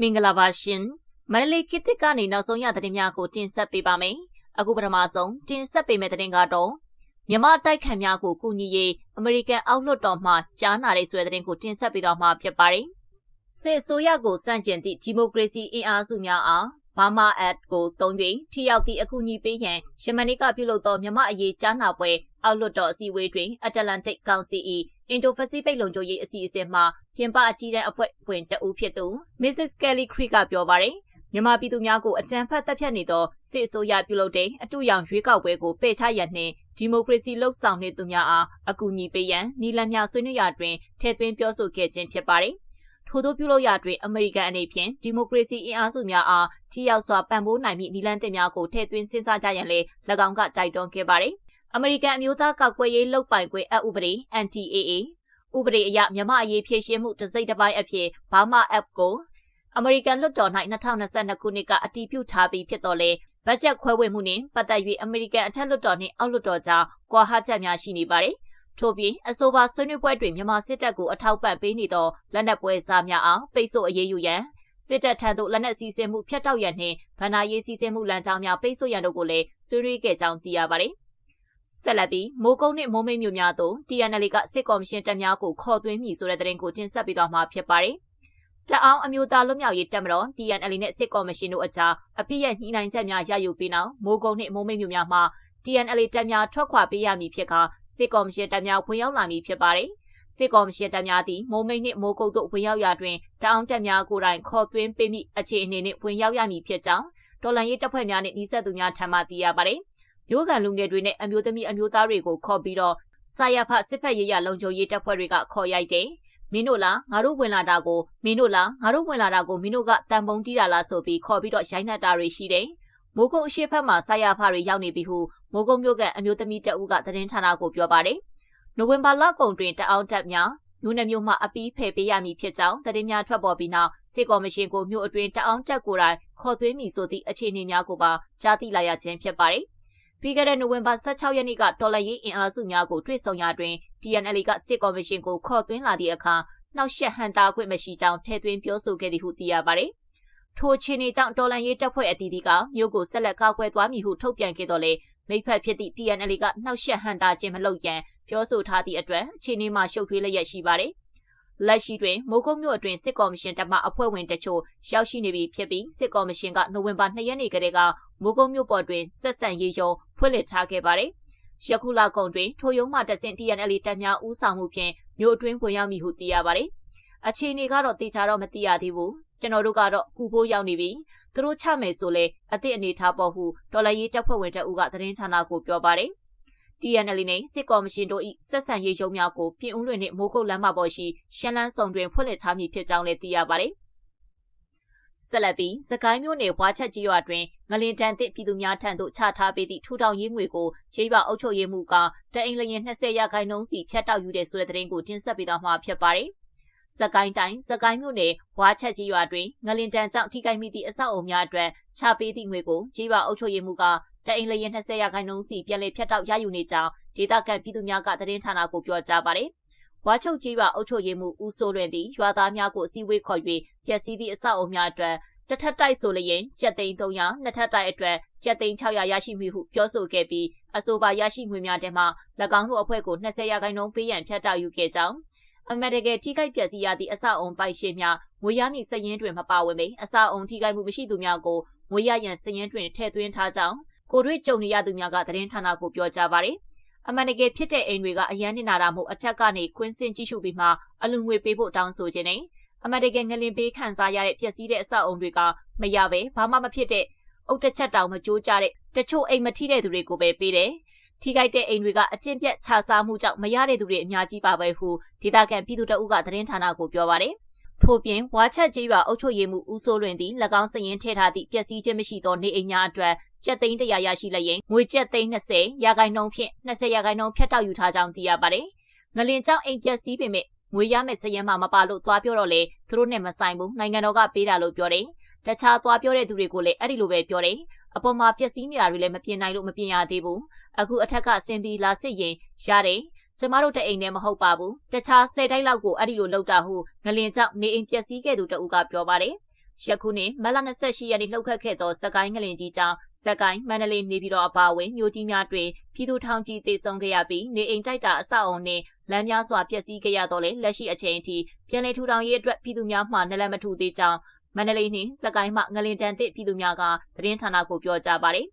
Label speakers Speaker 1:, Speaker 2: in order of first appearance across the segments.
Speaker 1: မင်္ဂလာပါရှင်မန္တလေးခေတ်သစ်ကနေနောက်ဆုံးရသတင်းများကိုတင်ဆက်ပေးပါမယ်အခုပထမဆုံးတင်ဆက်ပေးမယ့်သတင်းကတော့မြမတိုက်ခံများကိုကူညီရေးအမေရိကန်အောက်လွှတ်တော်မှကြားနာတဲ့ဆွဲသတင်းကိုတင်ဆက်ပေးတော့မှာဖြစ်ပါတယ်စစ်ဆိုရကိုစန့်ကျင်သည့်ဒီမိုကရေစီအင်အားစုများအားဘာမာအက်ကိုတုံး၍ထိရောက်သည့်အကူအညီပေးရန်ယမနိကပြုလုပ်သောမြမအရေးကြားနာပွဲအောက်လွှတ်တော်အစည်းအဝေးတွင်အတ္တလန်တစ်ကောင်စီ၏ အင်ဒိုပစိဖိတ်လုံခြုံရေးအစီအစဉ်မှပြင်ပအကြီးတန်းအဖွဲ့ဝင်တဦးဖြစ်သူ Mrs. Kelly Creek ကပြောပါတယ်မြန်မာပြည်သူများကိုအကြမ်းဖက်တပ်ဖြတ်နေသောစစ်အစိုးရပြုလုပ်တဲ့အတူရောင်ရွေးကောက်ပွဲကိုပယ်ချရန်နှင့်ဒီမိုကရေစီလှုပ်ဆောင်နေသူများအားအကူအညီပေးရန်နီလန်များဆွေးနွေးရာတွင်ထည့်သွင်းပြောဆိုခဲ့ခြင်းဖြစ်ပါတယ်။ထို့သောပြုလုပ်ရာတွင်အမေရိကန်အနေဖြင့်ဒီမိုကရေစီအင်အားစုများအားထိရောက်စွာပံ့ပိုးနိုင်မည့်နီလန်တင်များကိုထည့်သွင်းစဉ်းစားကြရန်လည်း၎င်းကတိုက်တွန်းခဲ့ပါတယ်။ အမေရိကန်အမျိုးသားကောက်ကွယ်ရေးလုပ်ပိုင်ခွင့်အဥပဒေ NTAA ဥပဒေအရမြန်မာအရေးဖြည့်ရှင်းမှုတစိမ့်တစ်ပိုင်းအဖြစ်ဘာမာ app ကိုအမေရိကန်လွှတ်တော်၌2022ခုနှစ်ကအတည်ပြုထားပြီးဖြစ်တော်လဲဘတ်ဂျက်ခွဲဝေမှုနှင့်ပတ်သက်၍အမေရိကန်အထက်လွှတ်တော်နှင့်အောက်လွှတ်တော်ကြားကွာဟချက်များရှိနေပါတယ်။ထို့ပြင်အဆိုပါဆွေးနွေးပွဲတွင်မြန်မာစစ်တပ်ကိုအထောက်ပံ့ပေးနေသောလက်နက်ပွဲစားများအားပိတ်ဆို့အရေးယူရန်စစ်တပ်ထံသို့လက်နက်စီးဆင်းမှုဖျက်တောက်ရန်နှင့်ဗန္နာရေးစီးဆင်းမှုလမ်းကြောင်းများပိတ်ဆို့ရန်တို့ကိုလည်းဆွေးနွေးခဲ့ကြောင်းသိရပါတယ်။ ဆက်လက်ပြီးမိုးကုန်းနှင့်မိုးမိတ်မြို့များသို့ TNL ကစစ်ကော်မရှင်တပ်များကိုခေါ်သွင်းမည်ဆိုတဲ့သတင်းကိုတင်ဆက်ပေးသွားမှာဖြစ်ပါတယ်။တအောင်အမျိုးသားလွတ်မြောက်ရေးတပ်မတော် TNL နဲ့စစ်ကော်မရှင်တို့အကြားအပြစ်ရဲ့ညှိနှိုင်းချက်များရယူပြီးနောက်မိုးကုံနှင့်မိုးမိတ်မြို့များမှာ TNL တပ်များထွက်ခွာပေးရမည်ဖြစ်ကာစစ်ကော်မရှင်တပ်များဝင်ရောက်လာမည်ဖြစ်ပါတယ်။စစ်ကော်မရှင်တပ်များသည်မိုးမိတ်နှင့်မိုးကုတ်တို့ဝင်ရောက်ရာတွင်တအောင်တပ်များကိုယ်တိုင်ခေါ်သွင်းပေးမိအခြေအနေနှင့်ဝင်ရောက်ရမည်ဖြစ်ကြောင်းတော်လန်ရေးတပ်ဖွဲ့များနှင့်နှိစက်သူများထံမှသိရပါတယ်။ မျိုးကန်လူငယ်တွေနဲ့အမျိုးသမီးအမျိုးသားတွေကိုခေါ်ပြီးတော့စာရဖစစ်ဖက်ရေးရလုံခြုံရေးတပ်ဖွဲ့တွေကခေါ်ရိုက်တယ်။မင်းတို့လားငါတို့ဝင်လာတာကိုမင်းတို့လားငါတို့ဝင်လာတာကိုမင်းတို့ကတန်ပုံတီးတာလားဆိုပြီးခေါ်ပြီးတော့ရိုင်းနှက်တာတွေရှိတယ်။မိုးကုတ်အရှိဖက်မှာဆရာဖတွေရောက်နေပြီဟုမိုးကုတ်မြို့ကအမျိုးသမီးတအုပ်ကသတင်းဌာနကိုပြောပါတယ်။နိုဝင်ဘာလကုန်တွင်တအောင်တက်များမြို့နယ်မြို့မှအပီးဖယ်ပေးရမည်ဖြစ်ကြောင်းသတင်းများထွက်ပေါ်ပြီးနောက်စစ်ကော်မရှင်ကိုမြို့အတွင်းတအောင်တက်ကိုယ်တိုင်ခေါ်သွင်းမည်ဆိုသည့်အခြေအနေများကိုပါကြားသိလာရခြင်းဖြစ်ပါတယ် ပြီးခဲ့တဲ့နိုဝင်ဘာ16ရက်နေ့ကတော်လရေးအင်အားစုများကိုတွေ့ဆုံရာတွင် TNL ကစစ်ကော်မရှင်ကိုခေါ်သွင်းလာသည့်အခါနှောက်ယှက်ဟန်တာခွင့်မရှိကြောင်းထည့်သွင်းပြောဆိုခဲ့သည်ဟုသိရပါတယ်။ထိုချင်းနေကြောင့်တော်လန်ရေးတပ်ဖွဲ့အသီးသီးကမြို့ကိုဆက်လက်ကာကွယ်သွားမည်ဟုထုတ်ပြန်ခဲ့တော်လဲမိဖက်ဖြစ်သည့် TNL ကနှောက်ယှက်ဟန်တာခြင်းမလုပ်ရန်ပြောဆိုထားသည့်အတွက်အခြေအနေမှာရှုပ်ထွေးလျက်ရှိပါတယ်။ လက်ရှိတွင်မိုးကုတ်မြို့အတွင်းစစ်ကော်မရှင်တပ်မှအဖွဲ့ဝင်တချို့ရောက်ရှိနေပြီဖြစ်ပြီးစစ်ကော်မရှင်ကနိုဝင်ဘာ2ရက်နေ့ကတည်းကမိုးကုတ်မြို့ပေါ်တွင်ဆက်ဆံရေးရုံဖွင့်လှစ်ထားခဲ့ပါတယ်။ယခုလကုန်တွင်ထိုရုံးမှတဆင့် TNL တပ်များဦးဆောင်မှုဖြင့်မြို့အတွင်းဝင်ရောက်မည်ဟုသိရပါတယ်။အခြေအနေကတော့တေချာတော့မသိရသေးဘူး။ကျွန်တော်တို့ကတော့ကူဖို့ရောက်နေပြီ။သူတို့ချမယ်ဆိုလဲအသည့်အနေထားပေါ်ဟုဒေါ်လာရေးတပ်ဖွဲ့ဝင်တအုပ်ကသတင်းဌာနကိုပြောပါတယ်။ TNL နဲ့စစ်ကော်မရှင်တို့၏ဆက်ဆံရေးရုံးများကိုပြင်ဦးလွင်နှင့်မိုးကုတ်လမ်းမပေါ်ရှိရှမ်းလန်းဆောင်တွင်ဖွင့်လှစ်ထားမည်ဖြစ်ကြောင်းလည်းသိရပါတယ်။ဆက်လက်ပြီးစကိုင်းမြို့နယ်ဝါချက်ကြီးရွာတွင်ငလင်တန်သစ်ပြည်သူများထံသို့ချထားပေးသည့်ထူထောင်ရေးငွေကိုခြေရွာအုပ်ချုပ်ရေးမှုကတအိမ်လျင်20ရာခိုင်နှုန်းစီဖြတ်တောက်ယူတဲ့ဆိုတဲ့သတင်းကိုတင်ဆက်ပေးသွားမှာဖြစ်ပါတယ်။စကိုင်းတိုင်းစကိုင်းမြို့နယ်ဝါချက်ကြီးရွာတွင်ငလင်တန်ကြောင့်ထိခိုက်မိသည့်အဆောက်အုံများအတွက်ချပေးသည့်ငွေကိုခြေရွာအုပ်ချုပ်ရေးမှုက တအိမ်လျင်20ရာခိုင်နှုန်းစီပြန်လည်ဖြတ်တောက်ရယူနေကြောင်းဒေသခံပြည်သူများကသတင်းဌာနကိုပြောကြားပါတယ်။ဝါချုပ်ကြီးပါအုပ်ချုပ်ရေးမှုဦးစိုးလွင်သည်ရွာသားများကိုအစည်းအဝေးခေါ်၍ဖျက်ဆီးသည့်အဆောက်အုံများအတွက်တစ်ထပ်တိုက်ဆိုလျင်ကျက်သိန်း300နှစ်ထပ်တိုက်အတွက်ကျက်သိန်း600ရရှိမှုဟုပြောဆိုခဲ့ပြီးအဆိုပါရရှိငွေများထဲမှ၎င်းတို့အဖွဲ့ကို20ရာခိုင်နှုန်းပေးရန်ဖြတ်တောက်ယူခဲ့ကြောင်းအမေရိကန်ထိခိုက်ပျက်စီးရသည့်အဆောက်အုံပိုင်ရှင်များငွေရမည့်စည်ရင်းတွင်မပါဝင်ပေအဆောက်အုံထိခိုက်မှုမရှိသူများကိုငွေရရန်စည်ရင်းတွင်ထည့်သွင်းထားကြောင်း ကိုတွေ့ကြုံနေရသူများကသတင်းဌာနကိုပြောကြားပါတယ်။အမှန်တကယ်ဖြစ်တဲ့အိမ်တွေကအရန်နေတာတာမို့အထက်ကနေခွင်းစင်ကြည့်ရှုပြီးမှအလူငွေပေးဖို့တောင်းဆိုခြင်းနဲ့အမှန်တကယ်ငလင်ပေးခံစားရတဲ့ပျက်စီးတဲ့အဆောက်အုံတွေကမရပဲဘာမှမဖြစ်တဲ့အုတ်တစ်ချက်တောင်မကြိုးကြတဲ့တချို့အိမ်မထိတဲ့သူတွေကိုပဲပေးတယ်ထိခိုက်တဲ့အိမ်တွေကအကျင့်ပြတ်ခြားစားမှုကြောင့်မရတဲ့သူတွေအများကြီးပါပဲဟုဒေသခံပြည်သူတအုပ်ကသတင်းဌာနကိုပြောပါတယ် ထို့ပြင်ဝါချက်ကြီးရွာအုပ်ချုပ်ရေးမှုဦးစိုးလွင်သည်၎င်းစရင်ထည့်ထားသည့်ပျက်စီးခြင်းမရှိသောနေအိမ်များအတွက်ကျပ်သိန်း100ရရှိလျင်ငွေကျပ်သိန်း20ရာခိုင်နှုန်းဖြင့်20ရာခိုင်နှုန်းဖြတ်တောက်ယူထားကြောင်းသိရပါတယ်။ငလင်ကြောင့်အိမ်ပျက်စီးပေမဲ့ငွေရမယ့်စရင်မှမပါလို့သွားပြောတော့လေသူတို့နဲ့မဆိုင်ဘူးနိုင်ငံတော်ကပေးတာလို့ပြောတယ်။တခြားသွားပြောတဲ့သူတွေကိုလည်းအဲ့ဒီလိုပဲပြောတယ်။အပေါ်မှာပျက်စီးနေတာတွေလည်းမပြင်နိုင်လို့မပြင်ရသေးဘူး။အခုအထက်ကဆင်ပြီးလာစစ်ရင်ရတယ် ကျမတို့တအိမ်နဲ့မဟုတ်ပါဘူးတခြား၁၀တိုက်လောက်ကိုအဲ့ဒီလိုလောက်တာဟုငလင်ကြောင့်နေအိမ်ပျက်စီးခဲ့သူတဦးကပြောပါတယ်ယခုနှစ်မလ28ရက်နေ့လှုပ်ခတ်ခဲ့သောစကိုင်းငလင်ကြီးကြောင့်စကိုင်းမန္တလေးနေပြည်တော်အပါအဝင်မြို့ကြီးများတွင်ပြည်သူထောင်ကြီးတေဆုံးခဲ့ရပြီးနေအိမ်တိုက်တာအဆောက်အုံနှင့်လမ်းများစွာပျက်စီးခဲ့ရတော့လေလက်ရှိအချိန်အထိပြည်내ထူထောင်ရေးအတွက်ပြည်သူများမှနလန်မထူသေးကြောင်းမန္တလေးနှင့်စကိုင်းမှငလင်တန်သည့်ပြည်သူများကသတင်းဌာနကိုပြောကြားပါတယ်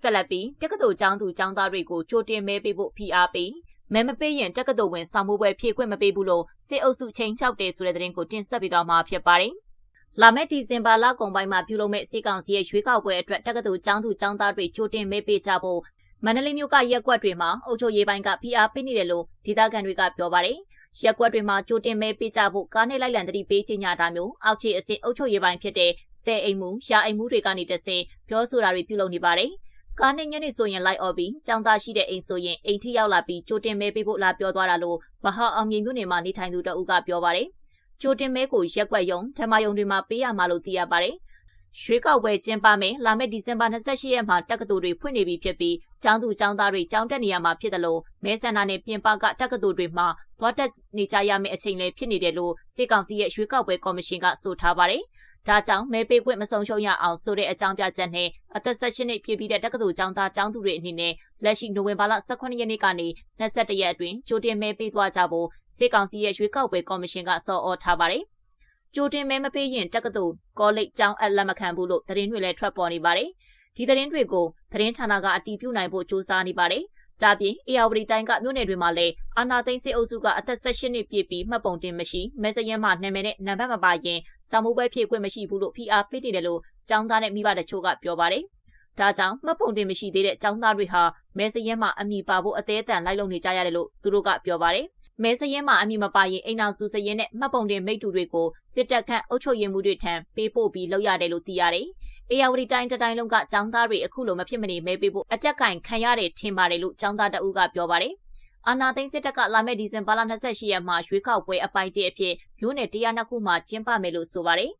Speaker 1: ဆက်လက်ပြီးတက္ကသိုလ်ကျောင်းသူကျောင်းသားတွေကိုကြိုတင်မဲပေးဖို့ဖိအားပေး မဲမပေးရင်တက္ကသိုလ်ဝင်ဆောင်မှုပွဲဖြည့်ခွင့်မပေးဘူးလို့စစ်အုပ်စုချိန်ချောက်တယ်ဆိုတဲ့သတင်းကိုတင်ဆက်ပေးသွားမှာဖြစ်ပါတယ်။လာမယ့်ဒီဇင်ဘာလကုန်ပိုင်းမှာပြုလုပ်မယ့်စစ်ကောင်စီရဲ့ရွေးကောက်ပွဲအတွက်တက္ကသိုလ်ကျောင်းသူကျောင်းသားတွေကြိုတင်မဲပေးကြဖို့မန္တလေးမြို့ကရက်ကွက်တွေမှာအုပ်ချုပ်ရေးပိုင်းကဖိအားပေးနေတယ်လို့ဒေသခံတွေကပြောပါတယ်။ရက်ကွက်တွေမှာကြိုတင်မဲပေးကြဖို့ကားနဲ့လိုက်လံတတိပေးကြေညာတာမျိုးအောက်ခြေအစစ်အုပ်ချုပ်ရေးပိုင်းဖြစ်တဲ့ဆယ်အိမ်မှုရှာအိမ်မှုတွေကနေတဆင့်ပြောဆိုတာတွေပြုလုပ်နေပါတယ်။ ကားနဲ့ညနေဆိုရင်လိုက်អော်ပြီးចောင်းသားရှိတဲ့အိမ်ဆိုရင်အိမ်ထိရောက်လာပြီးကြိုတင်မဲပေးဖို့လာပြောသွားတာလို့မဟာအောင်မြင်မြို့နယ်မှာနေထိုင်သူတအုပ်ကပြောပါတယ်။ကြိုတင်မဲကိုရက်ွက်ယုံဓမ္မယုံတွေမှာပေးရမှာလို့သိရပါတယ်။ ရွှေကောက်ပွဲကျင်းပမယ်လာမယ့်ဒီဇင်ဘာ28ရက်မှာတက္ကသိုလ်တွေဖွင့်နေပြီဖြစ်ပြီးကျောင်းသူကျောင်းသားတွေကျောင်းတက်နေရမှာဖြစ်တယ်လို့မဲဆန္ဒနဲ့ပြင်ပကတက္ကသိုလ်တွေမှာသွားတက်နေကြရမယ့်အချိန်လည်းဖြစ်နေတယ်လို့စေကောင်စီရဲ့ရွှေကောက်ပွဲကော်မရှင်ကဆိုထားပါတယ်။ဒါကြောင့်မဲပေးခွင့်မဆုံးရှုံးရအောင်ဆိုတဲ့အကြောင်းပြချက်နဲ့အသက်16နှစ်ပြည့်ပြီးတဲ့တက္ကသိုလ်ကျောင်းသားကျောင်းသူတွေအနေနဲ့လက်ရှိနိုဝင်ဘာလ18ရက်နေ့ကနေ22ရက်အတွင်းကြိုတင်မဲပေးသွားကြဖို့စေကောင်စီရဲ့ရွေးကောက်ပွဲကော်မရှင်ကစော်ဩထားပါတယ်။ ကြိုတင်မဲမပေးရင်တက္ကသိုလ်ကောလိပ်ကျောင်းအပ်လက်မခံဘူးလို့သတင်းတွေလည်းထွက်ပေါ်နေပါတယ်။ဒီသတင်းတွေကိုသတင်းဌာနကအတည်ပြုနိုင်ဖို့စ조사နေပါတယ်။ဒါပြင်အေယာဝတီတိုင်းကမြို့နယ်တွေမှာလည်းအာနာသိန်းစစ်အုပ်စုကအသက်16နှစ်ပြည့်ပြီးမှတ်ပုံတင်မရှိမဲစရင်မှနာမည်နဲ့နံပါတ်မပါရင်စာမှုပွဲဖြည့်ခွင့်မရှိဘူးလို့ဖိအားပေးနေတယ်လို့ចောင်းသားနဲ့မိဘတချို့ကပြောပါတယ်။ဒါကြောင့်မှတ်ပုံတင်မရှိသေးတဲ့ចောင်းသားတွေဟာမဲစရင်မှအမိပါဖို့အသေးအတန်လိုက်လုံနေကြရတယ်လို့သူတို့ကပြောပါတယ်။ မဲစရင်မှအမိမပါရင်အိမ်အောင်စုစရင်နဲ့မှတ်ပုံတင်မိတ္တူတွေကိုစစ်တပ်ခန့်အုပ်ချုပ်ရေးမှုတွေထံပေးပို့ပြီးလုပ်ရတယ်လို့သိရတယ်။အေယာဝတီတိုင်းတိုင်းလုံးကចောင်းသားတွေအခုလိုမဖြစ်မနေမဲပေးဖို့အကြက်ကင်ခံရတယ်ထင်ပါတယ်လို့ចောင်းသားတအုပ်ကပြောပါတယ်။အာနာသိန်းစစ်တပ်ကလာမယ့်ဒီဇင်ဘာလ28ရက်မှာရွေးကောက်ပွဲအပိုင်တအဖြစ်မြို့နယ်102ခုမှာကျင်းပမယ်လို့ဆိုပါတယ်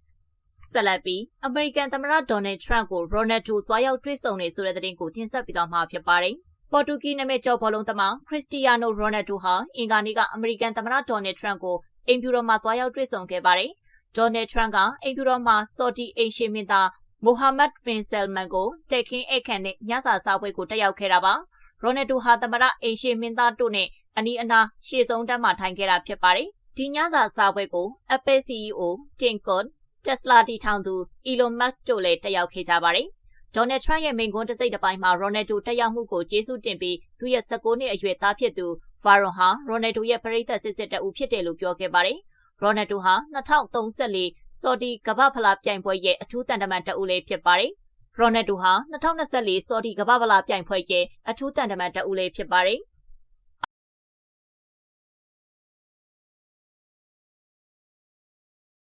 Speaker 1: ။ဆက်လက်ပြီးအမေရိကန်သမ္မတဒေါ်နယ်ထရန့်ကိုရိုနယ်ဒိုသွားရောက်တွေ့ဆုံနေဆိုတဲ့သတင်းကိုတင်ဆက်ပေးသွားမှာဖြစ်ပါတယ်။ ပေါ်တူဂီနာမည်ကျော်ဘောလုံးသမားခရစ္စတီယာနိုရိုနယ်ဒိုဟာအင်္ဂါနေ့ကအမေရိကန်သမ္မတဒေါ်နယ်ထရန့်ကိုအင်ဖြူတော်မှာသွားရောက်တွေ့ဆုံခဲ့ပါတယ်ဒေါ်နယ်ထရန့်ကအိမ်ဖြူတော်မှာဆော်ဒီအိမ်ရှင်မင်းသားမိုဟာမက်ဖင်ဆယ်မန်ကိုတက်ခင်းအိတ်ခန့်နဲ့ညစာစားပွဲကိုတက်ရောက်ခဲ့တာပါရိုနယ်ဒိုဟာသမရအိမ်ရှင်မင်းသားတို့နဲ့အနီးအနားရှေ့ဆုံးတန်းမှာထိုင်ခဲ့တာဖြစ်ပါတယ်ဒီညစာစားပွဲကို Apple CEO Tim Cook Tesla တီထောင်သူ Elon Musk တို့လည်းတက်ရောက်ခဲ့ကြပါတယ် ဒေါ်နယ်ထရန့်ရဲ့မိန့်ခွန်းတစ်စိတ်တစ်ပိုင်းမှာရိုနယ်ဒိုတက်ရောက်မှုကိုကျေးဇူးတင်ပြီးသူရဲ့16နှစ်အရွယ်သားဖြစ်သူဖာရွန်ဟာရိုနယ်ဒိုရဲ့ပရိသတ်စစ်စစ်တအူဖြစ်တယ်လို့ပြောခဲ့ပါတယ်။ရိုနယ်ဒိုဟာ2034ဆော်ဒီကမ္ဘာဖလားပြိုင်ပွဲရဲ့အထူးတန်တမန်တဦးလေးဖြစ်ပါတယ်။ရိုနယ်ဒိုဟာ2024ဆော်ဒီကမ္ဘာဖလားပြိုင်ပွဲရဲ့အထူးတန်တမန်တဦးလေးဖြစ်ပါတယ်။